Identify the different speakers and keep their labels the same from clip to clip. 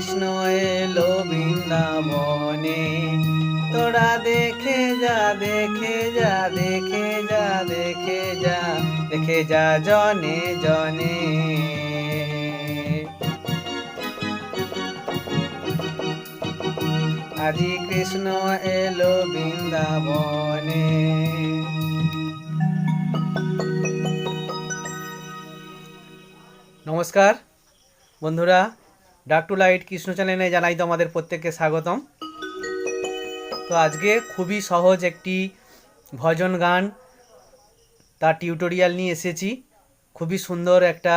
Speaker 1: কৃষ্ণ এলো বৃন্দাবনে। তোরা দেখে যা দেখে যা দেখে যা দেখে যা দেখে যা জনে জনে। আজি কৃষ্ণ এলো বৃন্দাবনে। নমস্কার, বন্ধুরা। ডাক টু লাইট কৃষ্ণ চ্যানেলে জানাই তো আমাদের প্রত্যেককে স্বাগতম। তো আজকে খুবই সহজ একটি ভজন গান, তার টিউটোরিয়াল নিয়ে এসেছি। খুবই সুন্দর একটা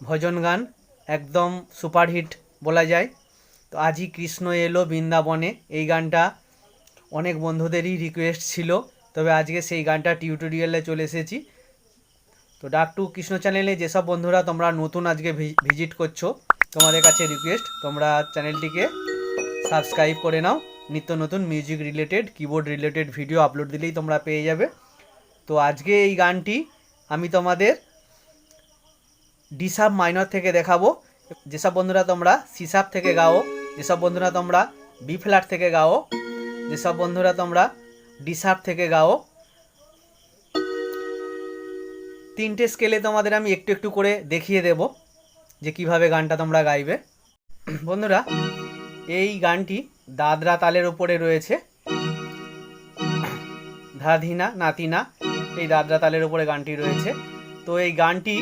Speaker 1: ভজন গান, একদম সুপারহিট বলা যায়। তো আজই কৃষ্ণ এলো বৃন্দাবনে, এই গানটা অনেক বন্ধুদেরই রিকোয়েস্ট ছিল, তবে আজকে সেই গানটা টিউটোরিয়ালে চলে এসেছি। তো ডাক টু কৃষ্ণ চ্যানেলে যেসব বন্ধুরা তোমরা নতুন আজকে ভিজিট করছ তোমাদের কাছে রিকোয়েস্ট তোমরা চ্যানেলটিকে সাবস্ক্রাইব করে নাও। নিত্য নতুন music related keyboard related video upload দিলেই তোমরা পেয়ে যাবে। তো আজকে এই গানটি আমি তোমাদের ডিসাব মাইনর থেকে দেখাবো। যেসব বন্ধুরা তোমরা সিসাব থেকে গাও, যেসব বন্ধুরা তোমরা বি ফ্ল্যাট থেকে গাও, যেসব বন্ধুরা তোমরা ডিসাব থেকে গাও, তিনটে স্কেলে তোমাদের আমি একটু একটু করে দেখিয়ে দেব। যে কীভাবে গানটা তোমরা গাইবে। বন্ধুরা, এই গানটি দাদরা তালের উপরে রয়েছে। ধাধিনা, নাতিনা, এই দাদরা তালের উপরে গানটি রয়েছে। তো এই গানটি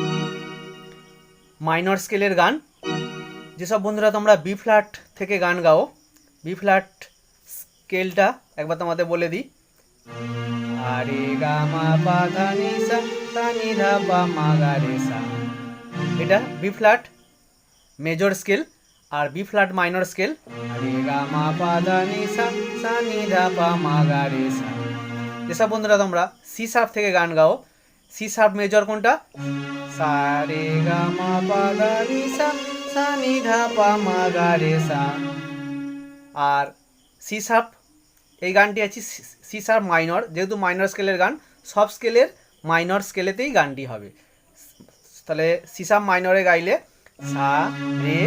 Speaker 1: মাইনর স্কেলের গান। যেসব বন্ধুরা তোমরা বি ফ্ল্যাট থেকে গান গাও, বি ফ্ল্যাট স্কেলটা একবার তোমাদের বলে দিই। আরে গা মা পা ধা নি সা নি ধা মা গা রে সা এটা বি ফ্ল্যাট মেজর স্কেল আর বি ফ্ল্যাট মাইনর স্কেল যেসব বন্ধুরা তোমরা সি শার্প থেকে গান গাও। সি শার্প মেজর কোনটা? সা রে গা মা পা নি সা সা নি ধা পা মা গা রে সা আর সি শার্প এই গানটি আছে সি শার্প মাইনর যেহেতু মাইনর স্কেলের গান সব স্কেলের মাইনর স্কেলেতেই গানটি হবে। তাহলে সি শার্প মাইনরে গাইলে সা, রে,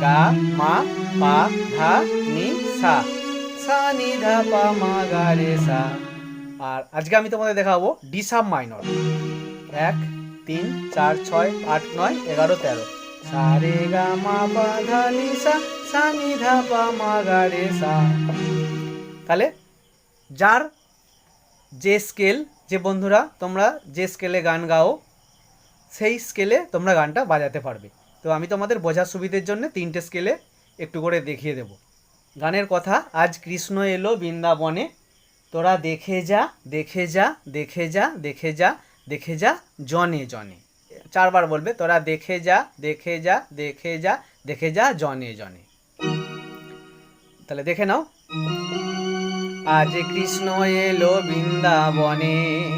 Speaker 1: গা, মা, পা, ধা, নি, সা। সা, নি, ধা, পা, মা, গা, রে, সা। আর আজকে আমি তোমাদের দেখাবো ডি শার্প মাইনর। এক, তিন, চার, ছয়, আট, নয়, এগারো, তেরো। সা, রে, গা, মা, পা, ধা, নি, সা। সা, নি, ধা, পা, মা, গা, রে, সা। তাহলে যার যে স্কেল, যে বন্ধুরা, তোমরা যে স্কেলে গান গাও সেই স্কেলে তোমরা গানটা বাজাতে পারবে। তো আমি তোমাদের বোঝার সুবিধের জন্য তিনটে স্কেলে একটু করে দেখিয়ে দেব। গানের কথা, আজ কৃষ্ণ এলো বৃন্দাবনে। তোরা দেখে যা দেখে যা দেখে যা দেখে যা দেখে যা, জনে জনে। চারবার বলবে, তোরা দেখে যা দেখে যা দেখে যা দেখে যা, জনে জনে। তাহলে দেখে নাও। আজ কৃষ্ণ এলো বৃন্দাবনে।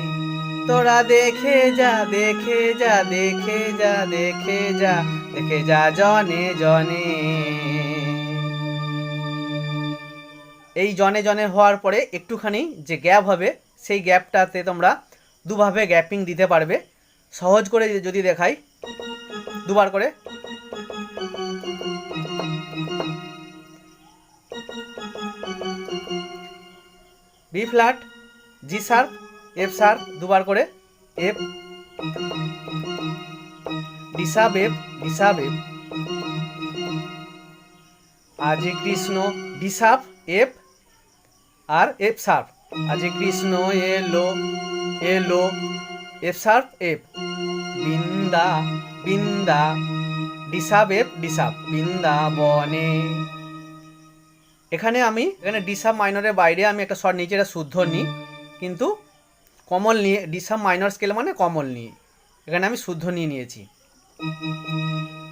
Speaker 1: তোরা দেখে যা দেখে যা দেখে যা দেখে যা দেখে যা জনে জনে। এই জনে জনে হওয়ার পরে একটুখানি যে গ্যাপ হবে, সেই গ্যাপটাতে তোমরা দুভাবে গ্যাপিং দিতে পারবে। সহজ করে যদি দেখাই, দুবার করে। B flat, G sharp F সার দুবার করে। এফ ডিসাব এফ ডিসাব এফ আজি কৃষ্ণ ডিসাব এফ আর এফ শার্প আজি কৃষ্ণ এলো এলো এফ শার্প এফ বিন্দা বিন্দা ডিসাব এফ ডিসাব বৃন্দাবনে। এখানে আমি, এখানে ডিসাব মাইনরের বাইরে আমি একটা শর্ট নিচে এটা শুদ্ধ নিই কিন্তু কমল নিয়ে ডিসাব মাইনর স্কেল মানে কমল নিয়ে। এখানে আমি শুদ্ধ নিয়ে নিয়েছি।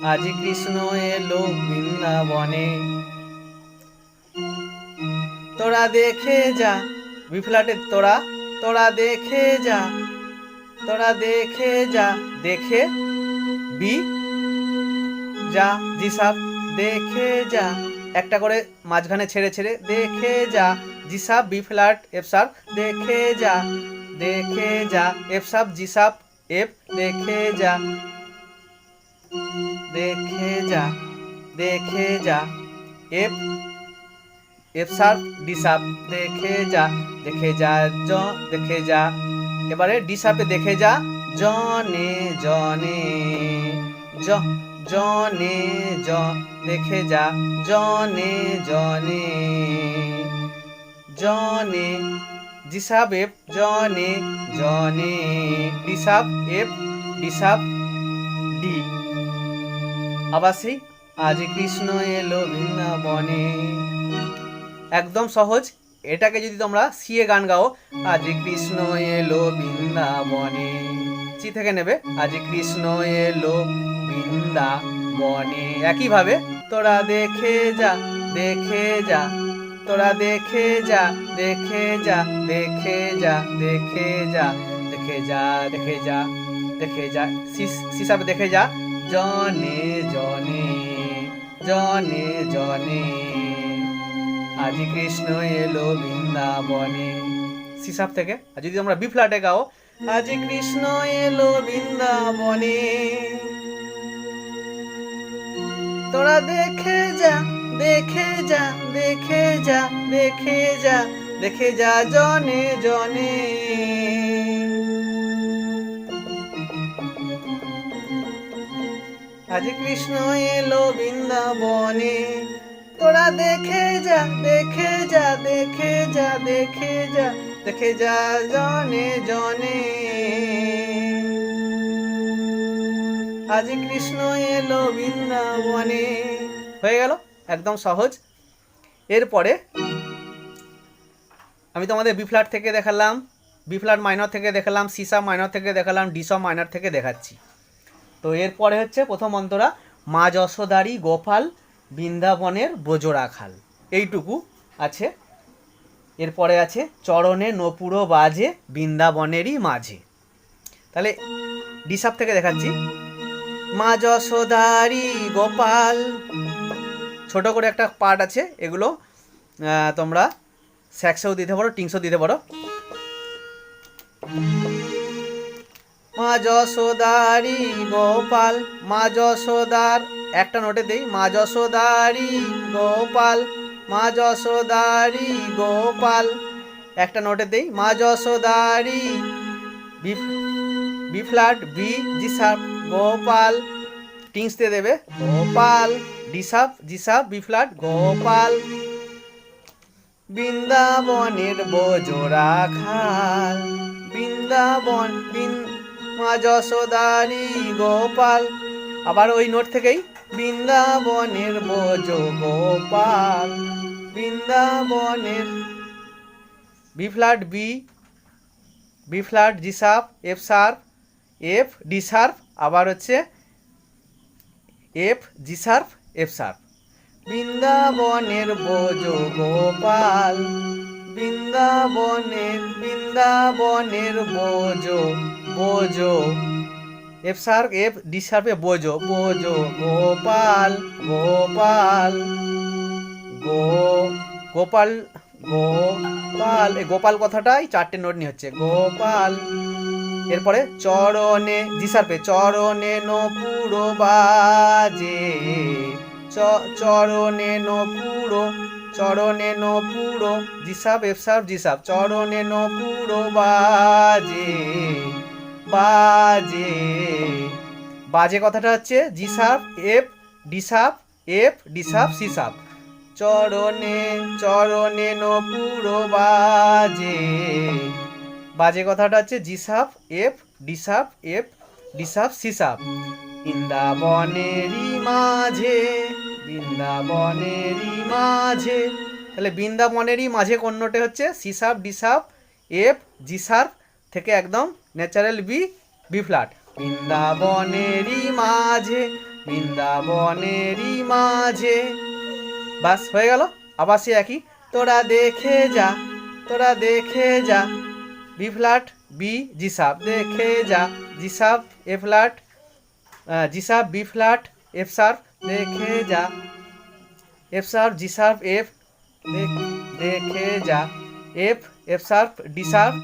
Speaker 1: আজি কৃষ্ণ এলো বৃন্দাবনে। তোরা দেখে যা। বিফ্লাটে তোরা তোরা দেখে যা। তোরা দেখে যা। দেখে বি যা। জিসাব দেখে যা। একটা করে মাঝখানে ছেড়ে ছেড়ে, দেখে যা। G sharp B flat F sharp দেখে যা। দেখে যা, এফ সাব জিসাব এফ, দেখে যা। দেখে যা দেখে যা। F F sharp D sharp দেখে যা দেখে যা, জ, দেখে যা। এবারে ডি শার্পে দেখে যা, জনে জনে, জ জনে, জ, দেখে যা, জনে জনে জনে জি এফ জনে জনে D sharp F D sharp D. আবার সেই আজ কৃষ্ণ এলো বৃন্দাবনে। একদম সহজ, এটাকে যদি তোমরা সিয়ে গান গাও, আজ কৃষ্ণ এলো বৃন্দাবনে। চি থেকে নেবে, আজ কৃষ্ণ এলো বৃন্দাবনে। একইভাবে, তোরা দেখে যা দেখে যা, তোরা দেখে যা দেখে যা দেখে যা দেখে যা দেখে যা দেখে যা দেখে যা সিসাবে দেখে যা জনে জনে জনে জনে আজি কৃষ্ণ এলো বৃন্দাবনে সিসাব থেকে আর যদি আমরা বি ফ্ল্যাটে গাও আজ কৃষ্ণ এলো বৃন্দাবনে তোরা দেখে যা দেখে যা দেখে যা দেখে যা দেখে যা জনে জনে। আজ কৃষ্ণ এলো বৃন্দাবনে। তোরা দেখে যা দেখে যা দেখে যা দেখে যা দেখে যা জনে জনে। আজ কৃষ্ণ এলো বৃন্দাবনে। হয়ে গেল? একদম সহজ। এরপরে আমি তোমাদের বি ফ্ল্যাট থেকে দেখালাম বি ফ্ল্যাট মাইনর থেকে দেখালাম সিসা মাইনর থেকে দেখালাম ডিসা মাইনর থেকে দেখাচ্ছি। তো এরপরে হচ্ছে প্রথম অন্তরা, মা যশোদারি গোপাল বৃন্দাবনের বোজোড়া খাল। এইটুকু আছে। এরপরে আছে, চরণে নপুরো বাজে, বৃন্দাবনেরই মাঝে। তাহলে ডিসাপ থেকে দেখাচ্ছি। মা যশোদারি গোপাল, ছোট করে একটা পার্ট আছে, এগুলো তোমরা স্যাক্সেও দিতে পারো, টিংসও দিতে পারো। মা যশোদারি গোপাল মা যশোদার একটা নোটে দেই মা যশোদারি গোপাল মা যশোদারি গোপাল, একটা নোটে দেই মা যশোদারি B flat B G Gopal, টিংস দিয়ে দেবে, Gopal D sharp B flat Gopal. বৃন্দাবনের বোজোড়া খাল। বৃন্দাবন, বৃন, মা যশোদারি, গোপাল। আবার ওই নোট থেকেই, বৃন্দাবনের বোজ গোপাল। বৃন্দাবনের B flat B B flat G sharp F sharp F D sharp আবার হচ্ছে F G sharp F sharp বৃন্দাবনের বোজ গোপাল। বৃন্দাবনের বৃন্দাবনের বোজ বোজ। এফ শার্প এফ ডি শার্পে বোজ বোজ গোপাল গোপাল। গো, গোপাল গোপাল। এই গোপাল কথাটাই চারটে নোট নিয়ে হচ্ছে, গোপাল। এরপরে চরণে জি চরণে নপুর বাজে। চরণে নপুর চরণে নপুর জিসাব এফসাব জিসাব চরণে নপুর বাজে বাজে। বাজে কথাটা হচ্ছে জিসাব এফ ডিসাব এফ ডিসাব সিসাব চরণে চরণে নপুর বাজে। বাজে কথাটা হচ্ছে জিসাব এফ ডিসাব এফ ডিসাব সিসাব বৃন্দাবনেরই মাঝে বৃন্দাবনেরই মাঝে। তাহলে বৃন্দাবনেরই মাঝে কোন নোটে হচ্ছে? সিসাব ডিসাব এফ জিসার থেকে একদম ন্যাচারাল বি বি ফ্ল্যাট বৃন্দাবনেরই মাঝে বৃন্দাবনেরই মাঝে। বাস, হয়ে গেল? আবার সে একই। তোরা দেখে যা, তোরা দেখে যা। বি ফ্ল্যাট বি জিসাব দেখে যা G sharp A flat G sharp B flat, F sharp দেখে যা। F sharp G sharp F, দেখে যা। F F sharp D sharp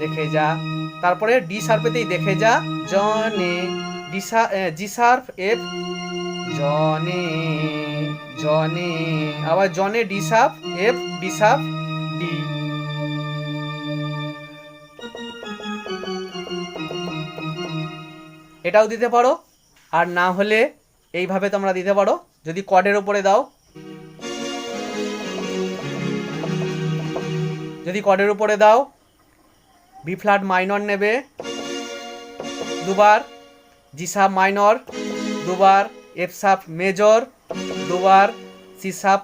Speaker 1: দেখে যা। তারপরে ডি শার্পেতেই দেখে যা, জনে। ডি জি শার্প এফ, জনে। জনে। আবার জনে, ডি সাপ এফ, ডি সাপ ডি। এটাও দিতে পারো, আর না হলে এইভাবে তোমরা দিতে পারো। যদি কর্ডের উপরে দাও, যদি কর্ডের উপরে দাও বি ফ্ল্যাট মাইনর নেবে, দুবার জি সাপ মাইনর দুবার এফ সাপ মেজর দুবার সি সাপ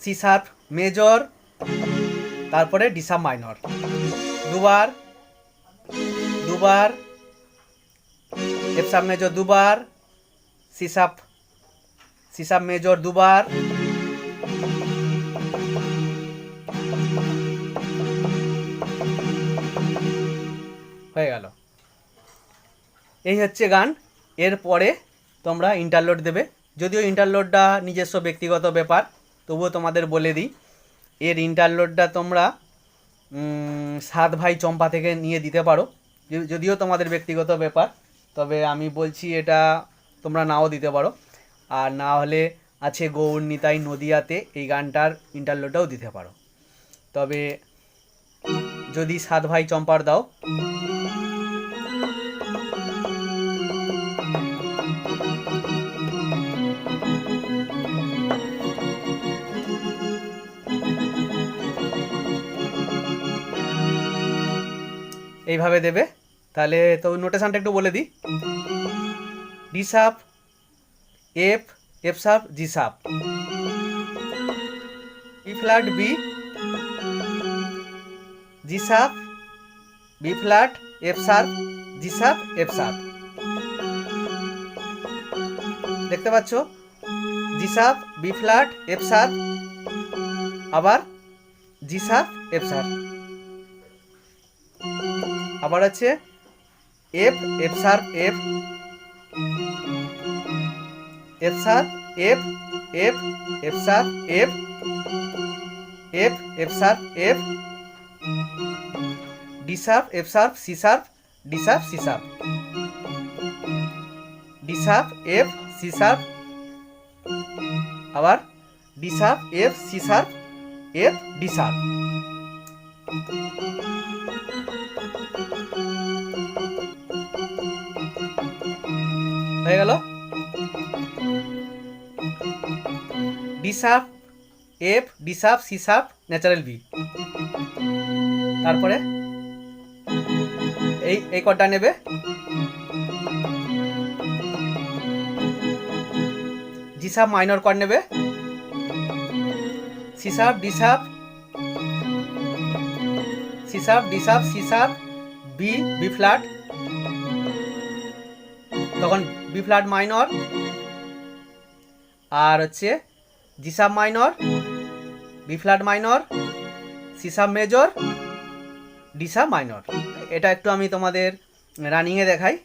Speaker 1: সি সাপ মেজর তারপরে ডি সাপ মাইনর দুবার দুবার সাপ মেজর দুবার, সি সাপ মেজর দুবার। হয়ে গেল। এই হচ্ছে গান। এরপরে তোমরা ইন্টারলোড দেবে। যদিও ইন্টারলোডটা নিজস্ব ব্যক্তিগত ব্যাপার, তবুও তোমাদের বলে দিই। এর ইন্টারলোডটা তোমরা সাত ভাই চম্পা থেকে নিয়ে দিতে পারো। যদিও তোমাদের ব্যক্তিগত ব্যাপার তবে আমি বলছি এটা তোমরা নাও দিতে পারো। আর না হলে আছে গৌর, নিতাই নদিয়াতে এই গানটার ইন্টারলোডটাও দিতে পারো। তবে যদি সাত ভাই চম্পার দাও। এইভাবে দেবে। তাহলে তো নোটেশনটা একটু বলে দিই। ডি সাপ এফ এফ সাপ জি সাপ বি ফ্ল্যাট বি জি সাপ বি ফ্ল্যাট এফ সাপ জি সাপ এফ সাপ দেখতে পাচ্ছ? জি সাপ বি ফ্ল্যাট এফ সাপ আবার জি সাপ এফ সাপ আবার আছে F F sharp F F sharp F F F sharp F F F sharp F D sharp F sharp C sharp D sharp C sharp D sharp F C sharp আবার D sharp F C sharp F D sharp হয়ে গেল। D sharp F D sharp C sharp natural B তারপরে এই এই কডটা নেবে। G sharp minor chord নেবে। C sharp D sharp C sharp D sharp C sharp B B flat তখন B flat minor আর হচ্ছে G sharp minor B flat minor C sharp major D sharp minor এটা একটু আমি তোমাদের রানিংয়ে দেখাই।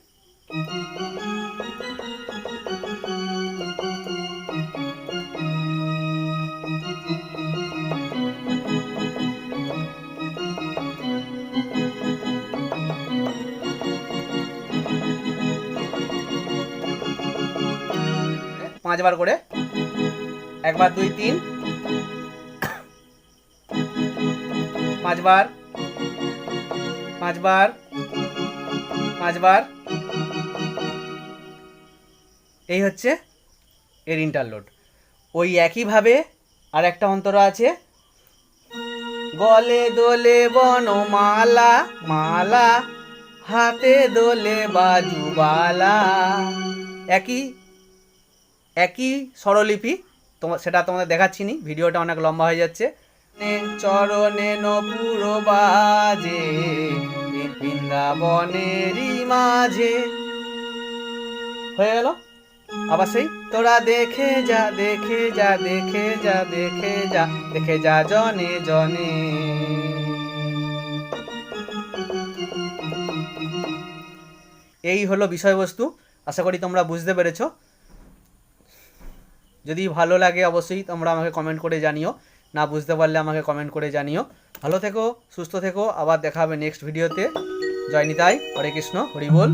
Speaker 1: পাঁচবার করে। একবার, দুই, তিন। পাঁচবার পাঁচবার পাঁচবার। এই হচ্ছে এর ইন্টারলোড ওই একইভাবে আর একটা অন্তরা আছে। গলে দোলে বনমালা, মালা, হাতে দোলে বাজুবালা। একই একই স্বরলিপি তোমার সেটা তোমাদের দেখাচ্ছি নি ভিডিওটা অনেক লম্বা হয়ে যাচ্ছে। চরণে নপুর বাজে বৃন্দাবনেরই মাঝে। হয়ে গেল? আবার সেই? তোরা দেখে যা দেখে যা দেখে যা দেখে যা দেখে যা জনে জনে। এই হলো বিষয়বস্তু, আশা করি তোমরা বুঝতে পেরেছ। যদি ভালো লাগে অবশ্যই তোমরা আমাকে কমেন্ট করে জানিও। না বুঝতে পারলে আমাকে কমেন্ট করে জানিও। ভালো থেকো, সুস্থ থেকো, আবার দেখা হবে নেক্সট ভিডিওতে জয়নিতাই হরে কৃষ্ণ, হরি বল।